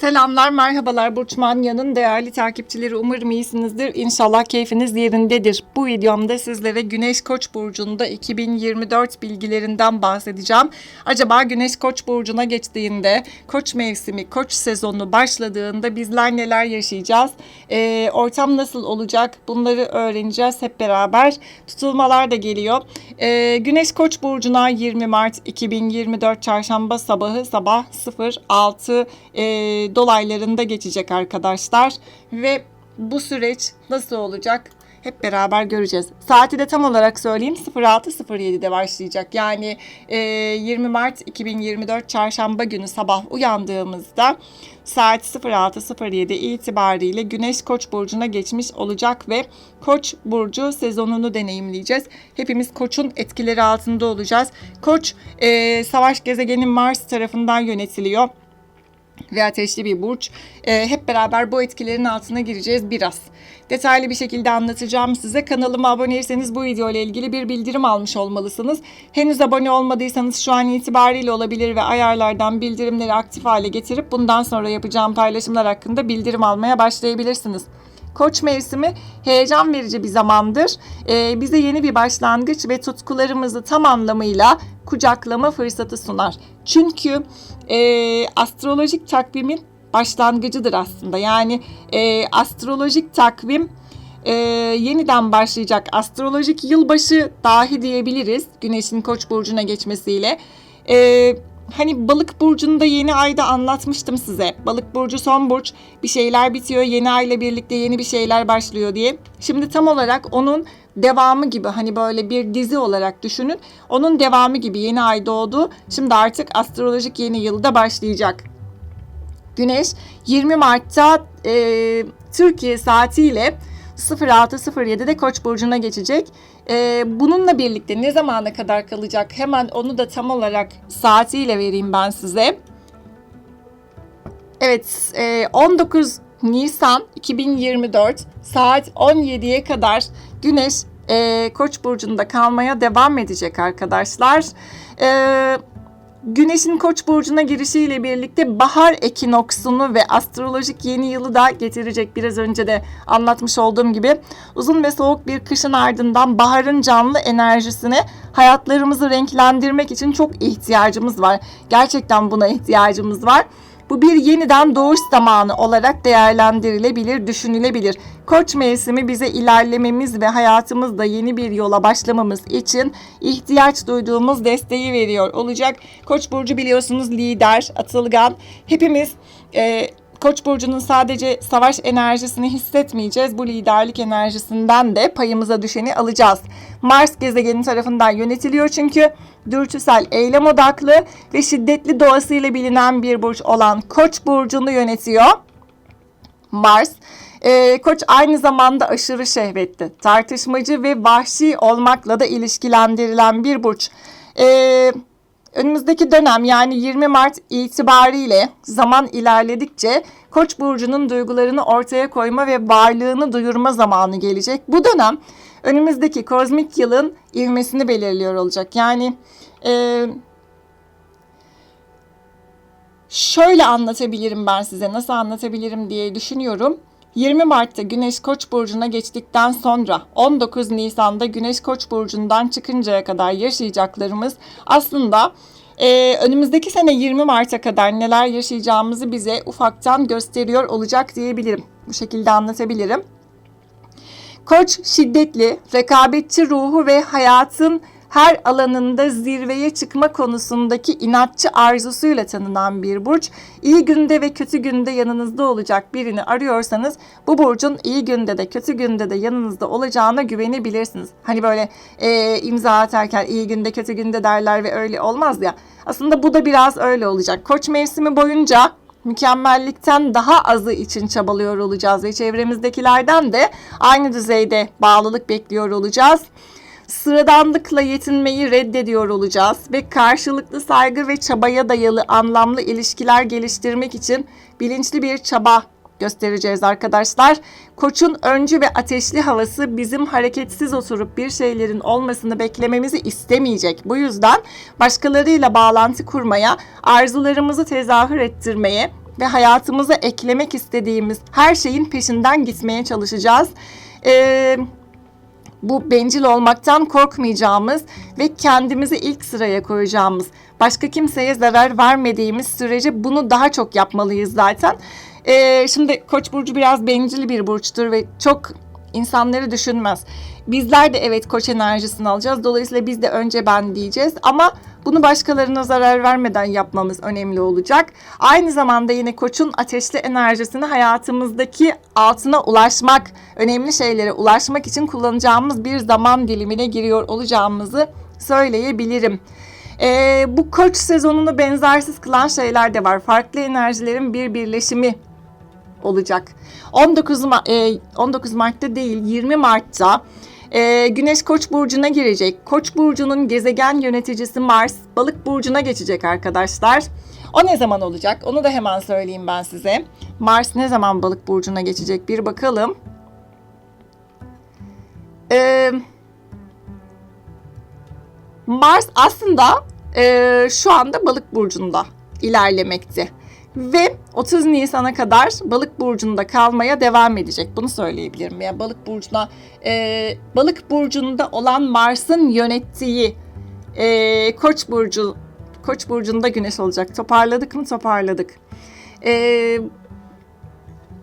Selamlar, merhabalar Burç Manya'nın değerli takipçileri. Umarım iyisinizdir. İnşallah keyfiniz yerindedir. Bu videomda sizlere Güneş Koç burcunda 2024 bilgilerinden bahsedeceğim. Acaba Güneş Koç burcuna geçtiğinde, Koç mevsimi, Koç sezonu başladığında bizler neler yaşayacağız? Ee, ortam nasıl olacak? Bunları öğreneceğiz hep beraber. Tutulmalar da geliyor. Ee, Güneş Koç burcuna 20 Mart 2024 Çarşamba sabahı sabah 06 e, dolaylarında geçecek arkadaşlar ve bu süreç nasıl olacak? Hep beraber göreceğiz. Saati de tam olarak söyleyeyim 06.07'de başlayacak. Yani e, 20 Mart 2024 Çarşamba günü sabah uyandığımızda saat 06.07 itibariyle Güneş Koç burcuna geçmiş olacak ve Koç burcu sezonunu deneyimleyeceğiz. Hepimiz Koç'un etkileri altında olacağız. Koç e, savaş gezegeni Mars tarafından yönetiliyor ve ateşli bir burç. Ee, hep beraber bu etkilerin altına gireceğiz biraz. Detaylı bir şekilde anlatacağım size. Kanalıma abone değilseniz bu video ile ilgili bir bildirim almış olmalısınız. Henüz abone olmadıysanız şu an itibariyle olabilir ve ayarlardan bildirimleri aktif hale getirip bundan sonra yapacağım paylaşımlar hakkında bildirim almaya başlayabilirsiniz. Koç mevsimi heyecan verici bir zamandır. Ee, bize yeni bir başlangıç ve tutkularımızı tam anlamıyla kucaklama fırsatı sunar. Çünkü e, astrolojik takvimin başlangıcıdır aslında. Yani e, astrolojik takvim e, yeniden başlayacak. Astrolojik yılbaşı dahi diyebiliriz Güneş'in Koç burcuna geçmesiyle. E, hani balık burcunu da yeni ayda anlatmıştım size. Balık burcu son burç. Bir şeyler bitiyor. Yeni ayla birlikte yeni bir şeyler başlıyor diye. Şimdi tam olarak onun devamı gibi hani böyle bir dizi olarak düşünün. Onun devamı gibi yeni ay doğdu. Şimdi artık astrolojik yeni yılda başlayacak. Güneş 20 Mart'ta e, Türkiye saatiyle 06.07'de Koç burcuna geçecek. E, bununla birlikte ne zamana kadar kalacak? Hemen onu da tam olarak saatiyle vereyim ben size. Evet, e, 19 Nisan 2024 saat 17'ye kadar Güneş e, Koç burcunda kalmaya devam edecek arkadaşlar. E, Güneşin Koç burcuna girişiyle birlikte bahar ekinoksunu ve astrolojik yeni yılı da getirecek. Biraz önce de anlatmış olduğum gibi uzun ve soğuk bir kışın ardından baharın canlı enerjisini hayatlarımızı renklendirmek için çok ihtiyacımız var. Gerçekten buna ihtiyacımız var. Bu bir yeniden doğuş zamanı olarak değerlendirilebilir, düşünülebilir. Koç mevsimi bize ilerlememiz ve hayatımızda yeni bir yola başlamamız için ihtiyaç duyduğumuz desteği veriyor olacak. Koç burcu biliyorsunuz lider, atılgan. Hepimiz e, Koç burcunun sadece savaş enerjisini hissetmeyeceğiz. Bu liderlik enerjisinden de payımıza düşeni alacağız. Mars gezegeni tarafından yönetiliyor çünkü dürtüsel, eylem odaklı ve şiddetli doğasıyla bilinen bir burç olan Koç burcunu yönetiyor. Mars ee, Koç aynı zamanda aşırı şehvetli, tartışmacı ve vahşi olmakla da ilişkilendirilen bir burç. Ee, önümüzdeki dönem yani 20 Mart itibariyle zaman ilerledikçe Koç burcunun duygularını ortaya koyma ve varlığını duyurma zamanı gelecek. Bu dönem önümüzdeki kozmik yılın ivmesini belirliyor olacak. Yani e, şöyle anlatabilirim ben size nasıl anlatabilirim diye düşünüyorum. 20 Mart'ta Güneş Koç burcuna geçtikten sonra 19 Nisan'da Güneş Koç burcundan çıkıncaya kadar yaşayacaklarımız aslında ee, önümüzdeki sene 20 Mart'a kadar neler yaşayacağımızı bize ufaktan gösteriyor olacak diyebilirim. Bu şekilde anlatabilirim. Koç şiddetli, rekabetçi ruhu ve hayatın her alanında zirveye çıkma konusundaki inatçı arzusuyla tanınan bir burç. İyi günde ve kötü günde yanınızda olacak birini arıyorsanız bu burcun iyi günde de kötü günde de yanınızda olacağına güvenebilirsiniz. Hani böyle e, imza atarken iyi günde kötü günde derler ve öyle olmaz ya. Aslında bu da biraz öyle olacak. Koç mevsimi boyunca mükemmellikten daha azı için çabalıyor olacağız ve çevremizdekilerden de aynı düzeyde bağlılık bekliyor olacağız sıradanlıkla yetinmeyi reddediyor olacağız ve karşılıklı saygı ve çabaya dayalı anlamlı ilişkiler geliştirmek için bilinçli bir çaba göstereceğiz arkadaşlar. Koç'un öncü ve ateşli havası bizim hareketsiz oturup bir şeylerin olmasını beklememizi istemeyecek. Bu yüzden başkalarıyla bağlantı kurmaya, arzularımızı tezahür ettirmeye ve hayatımıza eklemek istediğimiz her şeyin peşinden gitmeye çalışacağız. Ee, bu bencil olmaktan korkmayacağımız ve kendimizi ilk sıraya koyacağımız, başka kimseye zarar vermediğimiz sürece bunu daha çok yapmalıyız zaten. Ee, şimdi Koç burcu biraz bencil bir burçtur ve çok insanları düşünmez. Bizler de evet koç enerjisini alacağız. Dolayısıyla biz de önce ben diyeceğiz ama bunu başkalarına zarar vermeden yapmamız önemli olacak. Aynı zamanda yine koçun ateşli enerjisini hayatımızdaki altına ulaşmak, önemli şeylere ulaşmak için kullanacağımız bir zaman dilimine giriyor olacağımızı söyleyebilirim. Ee, bu koç sezonunu benzersiz kılan şeyler de var. Farklı enerjilerin bir birleşimi olacak. 19 Ma- e, 19 Mart'ta değil 20 Mart'ta e, Güneş Koç burcuna girecek. Koç burcunun gezegen yöneticisi Mars Balık burcuna geçecek arkadaşlar. O ne zaman olacak? Onu da hemen söyleyeyim ben size. Mars ne zaman Balık burcuna geçecek? Bir bakalım. Eee Mars aslında e, şu anda balık burcunda ilerlemekte. Ve 30 Nisan'a kadar balık burcunda kalmaya devam edecek. Bunu söyleyebilirim. Yani balık burcuna e, balık burcunda olan Mars'ın yönettiği e, Koç burcu Koç burcunda güneş olacak. Toparladık mı? Toparladık. E,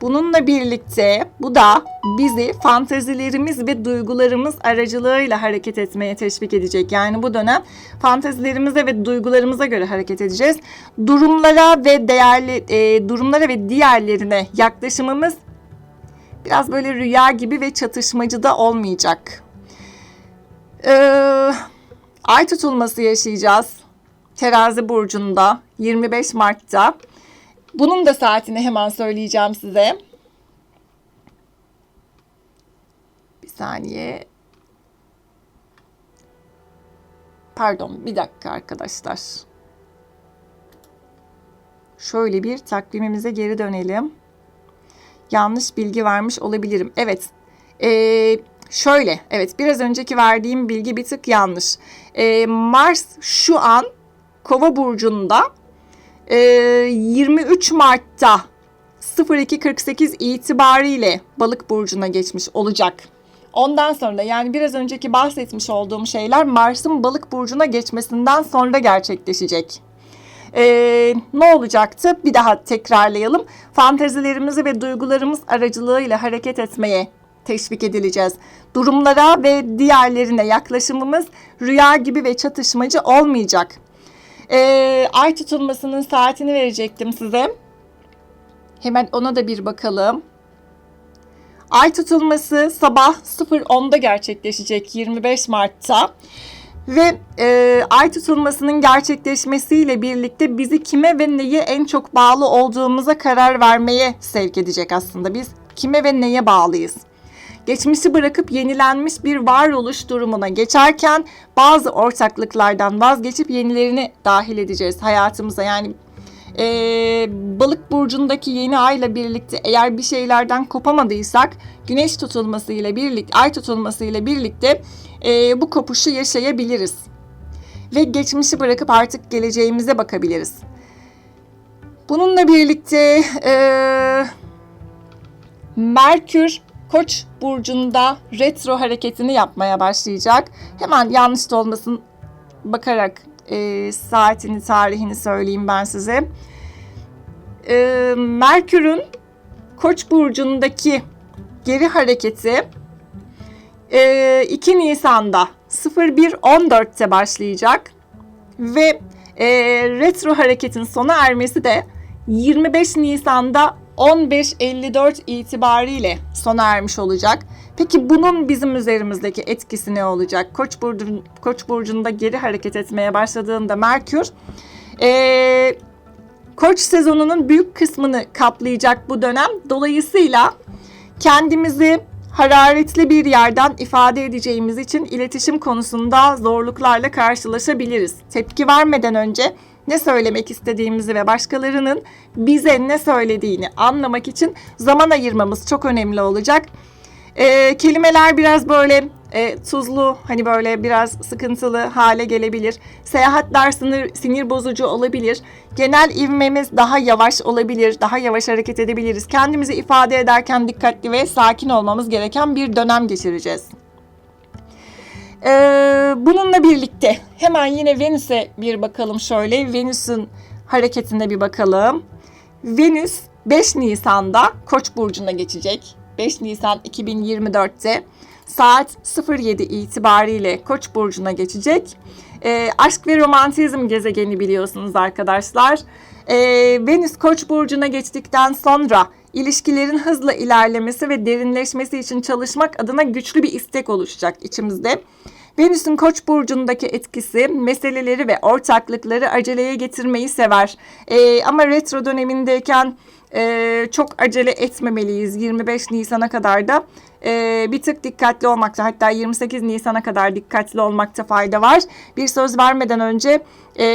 Bununla birlikte bu da bizi fantezilerimiz ve duygularımız aracılığıyla hareket etmeye teşvik edecek. Yani bu dönem fantezilerimize ve duygularımıza göre hareket edeceğiz. Durumlara ve değerli e, durumlara ve diğerlerine yaklaşımımız biraz böyle rüya gibi ve çatışmacı da olmayacak. Ee, ay tutulması yaşayacağız. Terazi burcunda 25 Mart'ta. Bunun da saatini hemen söyleyeceğim size. Bir saniye. Pardon, bir dakika arkadaşlar. Şöyle bir takvimimize geri dönelim. Yanlış bilgi vermiş olabilirim. Evet. Ee, şöyle, evet biraz önceki verdiğim bilgi bir tık yanlış. Ee, Mars şu an Kova burcunda 23 Ee, Mart'ta 02.48 itibariyle balık burcuna geçmiş olacak. Ondan sonra yani biraz önceki bahsetmiş olduğum şeyler Mars'ın balık burcuna geçmesinden sonra gerçekleşecek. Ee, ne olacaktı? Bir daha tekrarlayalım. Fantezilerimizi ve duygularımız aracılığıyla hareket etmeye teşvik edileceğiz. Durumlara ve diğerlerine yaklaşımımız rüya gibi ve çatışmacı olmayacak. Ee, ay tutulmasının saatini verecektim size. Hemen ona da bir bakalım. Ay tutulması sabah 0.10'da gerçekleşecek 25 Mart'ta. Ve e, ay tutulmasının gerçekleşmesiyle birlikte bizi kime ve neye en çok bağlı olduğumuza karar vermeye sevk edecek aslında. Biz kime ve neye bağlıyız? Geçmişi bırakıp yenilenmiş bir varoluş durumuna geçerken bazı ortaklıklardan vazgeçip yenilerini dahil edeceğiz hayatımıza. Yani e, balık burcundaki yeni ayla birlikte eğer bir şeylerden kopamadıysak güneş tutulması ile birlikte ay tutulması ile birlikte e, bu kopuşu yaşayabiliriz. Ve geçmişi bırakıp artık geleceğimize bakabiliriz. Bununla birlikte e, Merkür Koç burcunda retro hareketini yapmaya başlayacak. Hemen yanlış da olmasın bakarak e, saatini, tarihini söyleyeyim ben size. E, Merkür'ün Koç burcundaki geri hareketi e, 2 Nisan'da 01.14'te başlayacak ve e, retro hareketin sona ermesi de 25 Nisan'da 15.54 itibariyle sona ermiş olacak. Peki bunun bizim üzerimizdeki etkisi ne olacak? Koç, burcu, Koç burcunda geri hareket etmeye başladığında Merkür ee, Koç sezonunun büyük kısmını kaplayacak bu dönem. Dolayısıyla kendimizi hararetli bir yerden ifade edeceğimiz için iletişim konusunda zorluklarla karşılaşabiliriz. Tepki vermeden önce ne söylemek istediğimizi ve başkalarının bize ne söylediğini anlamak için zaman ayırmamız çok önemli olacak. Ee, kelimeler biraz böyle e, tuzlu hani böyle biraz sıkıntılı hale gelebilir. Seyahatler sinir, sinir bozucu olabilir. Genel ivmemiz daha yavaş olabilir. Daha yavaş hareket edebiliriz. Kendimizi ifade ederken dikkatli ve sakin olmamız gereken bir dönem geçireceğiz. Ee, bununla birlikte hemen yine Venüs'e bir bakalım şöyle. Venüs'ün hareketine bir bakalım. Venüs 5 Nisan'da Koç burcuna geçecek. 5 Nisan 2024'te saat 07 itibariyle Koç burcuna geçecek. Ee, aşk ve romantizm gezegeni biliyorsunuz arkadaşlar. Ee, Venüs Koç burcuna geçtikten sonra ilişkilerin hızla ilerlemesi ve derinleşmesi için çalışmak adına güçlü bir istek oluşacak içimizde. Venüs'ün Koç burcundaki etkisi meseleleri ve ortaklıkları aceleye getirmeyi sever. Ee, ama retro dönemindeyken e, çok acele etmemeliyiz. 25 Nisan'a kadar da e, bir tık dikkatli olmakta hatta 28 Nisan'a kadar dikkatli olmakta fayda var. Bir söz vermeden önce e,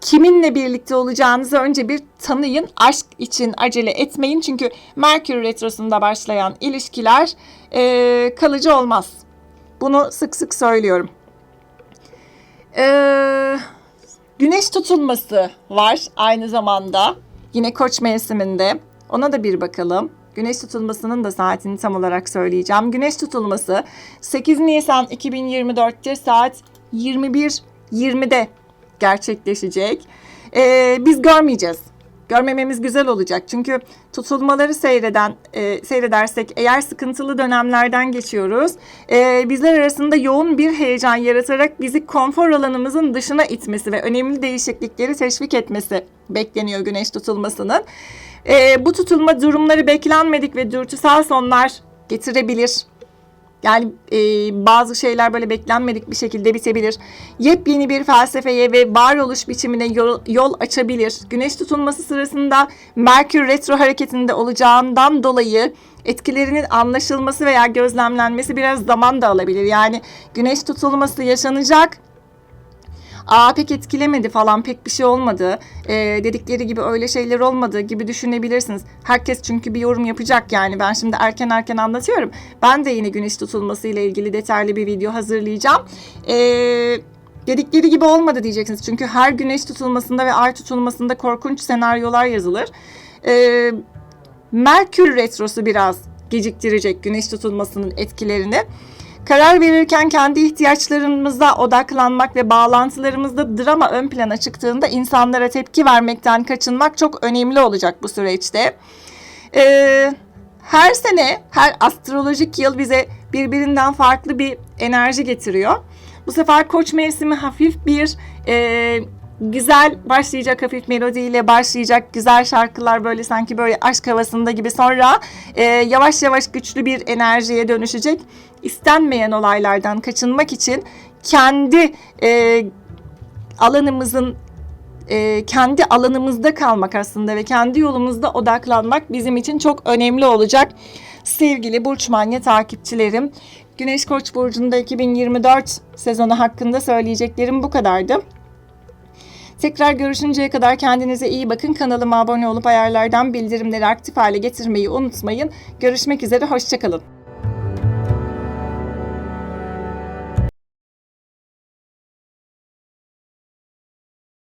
kiminle birlikte olacağınızı önce bir tanıyın. Aşk için acele etmeyin çünkü Merkür Retrosu'nda başlayan ilişkiler e, kalıcı olmaz. Bunu sık sık söylüyorum. Ee, güneş tutulması var aynı zamanda. Yine koç mevsiminde. Ona da bir bakalım. Güneş tutulmasının da saatini tam olarak söyleyeceğim. Güneş tutulması 8 Nisan 2024'te saat 21.20'de gerçekleşecek. Ee, biz görmeyeceğiz. Görmememiz güzel olacak. Çünkü tutulmaları seyreden e, seyredersek eğer sıkıntılı dönemlerden geçiyoruz. E, bizler arasında yoğun bir heyecan yaratarak bizi konfor alanımızın dışına itmesi ve önemli değişiklikleri teşvik etmesi bekleniyor güneş tutulmasının. E, bu tutulma durumları beklenmedik ve dürtüsel sonlar getirebilir. Yani e, bazı şeyler böyle beklenmedik bir şekilde bitebilir. Yepyeni bir felsefeye ve varoluş biçimine yol, yol açabilir. Güneş tutulması sırasında Merkür retro hareketinde olacağından dolayı etkilerinin anlaşılması veya gözlemlenmesi biraz zaman da alabilir. Yani güneş tutulması yaşanacak aa pek etkilemedi falan pek bir şey olmadı e, dedikleri gibi öyle şeyler olmadı gibi düşünebilirsiniz. Herkes çünkü bir yorum yapacak yani ben şimdi erken erken anlatıyorum. Ben de yine güneş tutulması ile ilgili detaylı bir video hazırlayacağım. Eee dedikleri gibi olmadı diyeceksiniz. Çünkü her güneş tutulmasında ve ay tutulmasında korkunç senaryolar yazılır. Ee, Merkür retrosu biraz geciktirecek güneş tutulmasının etkilerini. Karar verirken kendi ihtiyaçlarımıza odaklanmak ve bağlantılarımızda drama ön plana çıktığında insanlara tepki vermekten kaçınmak çok önemli olacak bu süreçte. Ee, her sene, her astrolojik yıl bize birbirinden farklı bir enerji getiriyor. Bu sefer koç mevsimi hafif bir e, güzel başlayacak hafif melodiyle başlayacak güzel şarkılar böyle sanki böyle aşk havasında gibi sonra e, yavaş yavaş güçlü bir enerjiye dönüşecek. İstenmeyen olaylardan kaçınmak için kendi e, alanımızın e, kendi alanımızda kalmak aslında ve kendi yolumuzda odaklanmak bizim için çok önemli olacak. Sevgili Burç Manya takipçilerim, Güneş Koç burcunda 2024 sezonu hakkında söyleyeceklerim bu kadardı. Tekrar görüşünceye kadar kendinize iyi bakın. Kanalıma abone olup ayarlardan bildirimleri aktif hale getirmeyi unutmayın. Görüşmek üzere, hoşçakalın.